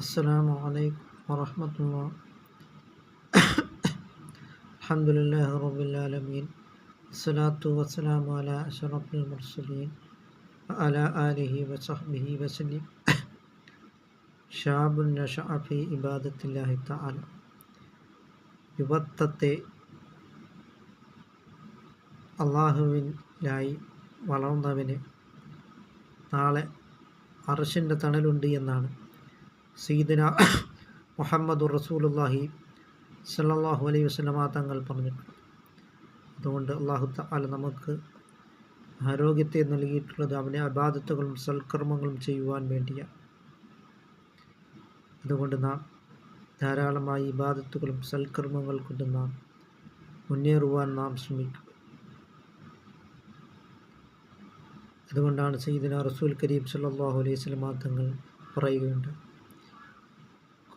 السلام عليكم ورحمة الله الحمد لله رب العالمين الصلاة والسلام على أشرف المرسلين وعلى آله وصحبه وسلم شاب نشأ في عبادة الله تعالى യുവത്വത്തെ അള്ളാഹുവിനായി വളർന്നവന് നാളെ അർഷിൻ്റെ തണലുണ്ട് എന്നാണ് സീദന മുഹമ്മദ് റസൂലുല്ലാഹി സല്ലാഹു അലൈഹി വസ്ലമ തങ്ങൾ പറഞ്ഞിട്ടുണ്ട്. അതുകൊണ്ട് അള്ളാഹു താല നമുക്ക് ആരോഗ്യത്തെ നൽകിയിട്ടുള്ളത് അവനെ അബാധത്തുകളും സൽക്കർമ്മങ്ങളും ചെയ്യുവാൻ വേണ്ടിയാണ്. അതുകൊണ്ട് നാം ധാരാളമായി ഇബാദത്തുകളും സൽക്കർമ്മങ്ങൾ കൊണ്ട് നാം മുന്നേറുവാൻ നാം ശ്രമിക്കും. അതുകൊണ്ടാണ് സയ്യിദിന റസൂൽ കരീം സല്ലാഹു അലൈഹി സ്വലമാ തങ്ങൾ പറയുകയുണ്ട്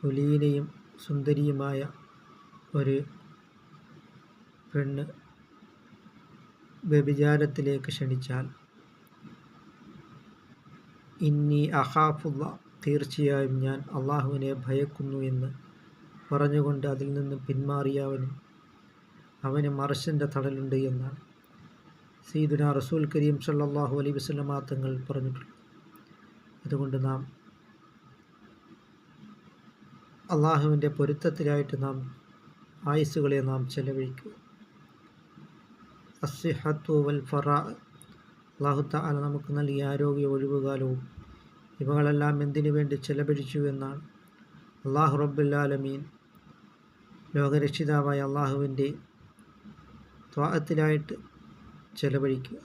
കുലീനയും സുന്ദരിയുമായ ഒരു പെണ്ണ് വ്യഭിചാരത്തിലേക്ക് ക്ഷണിച്ചാൽ ഇന്നി അഹാഫുള്ള തീർച്ചയായും ഞാൻ അള്ളാഹുവിനെ ഭയക്കുന്നു എന്ന് പറഞ്ഞുകൊണ്ട് അതിൽ നിന്ന് പിന്മാറിയവനും അവന് മറശന്റെ തടലുണ്ട് എന്നാണ്. സീദുന റസൂൽ കരീം സല്ലാഹു അലൈ വസ്ലമാ തങ്ങൾ പറഞ്ഞിട്ടുള്ളത് അതുകൊണ്ട് നാം അള്ളാഹുവിന്റെ പൊരുത്തത്തിലായിട്ട് നാം ആയുസ്സുകളെ നാം ചെലവഴിക്കുക. അസിഹത്തു വൽ ഫറ. അള്ളാഹു താല നമുക്ക് നൽകിയ ആരോഗ്യ ഒഴിവുകാലവും ഇവകളെല്ലാം എന്തിനു വേണ്ടി ചെലവഴിച്ചു എന്നാണ്. അള്ളാഹു റബ്ബുല്ലാലമീൻ ലോകരക്ഷിതാവായ അള്ളാഹുവിന്റെ ത്വാഹത്തിലായിട്ട് ചെലവഴിക്കുക.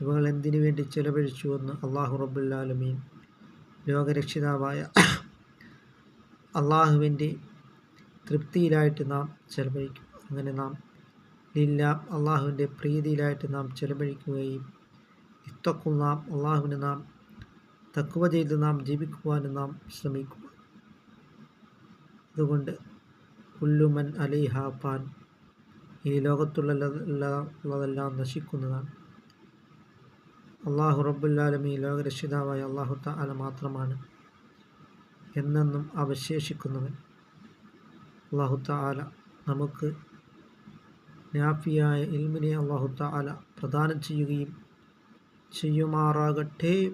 ഇവകൾ എന്തിനു വേണ്ടി ചെലവഴിച്ചുവെന്ന് അള്ളാഹു റബ്ബുല്ലാലമീൻ ലോകരക്ഷിതാവായ അള്ളാഹുവിന്റെ തൃപ്തിയിലായിട്ട് നാം ചെലവഴിക്കും. അങ്ങനെ നാം ലില്ല അള്ളാഹുവിന്റെ പ്രീതിയിലായിട്ട് നാം ചെലവഴിക്കുകയും ഇത്തക്കും നാം അള്ളാഹുവിന് നാം തക്കുവ ചെയ്ത് നാം ജീവിക്കുവാനും നാം ശ്രമിക്കുക അതുകൊണ്ട് കുല്ലുമൻ അലിഹ പാൻ ഈ ലോകത്തുള്ളതെല്ലാം നശിക്കുന്നതാണ്. അള്ളാഹു റബ്ബുല്ലാലമി ലോകരക്ഷിതാവായ അള്ളാഹു താല മാത്രമാണ്. എന്നെന്നും അവശേഷിക്കുന്നവൻ. അള്ളാഹുത്ത ആല നമുക്ക് നാഫിയായ ഇൽമിനെ അള്ളാഹുത്ത ആല പ്രദാനം ചെയ്യുകയും ചെയ്യുമാറാകട്ടെ.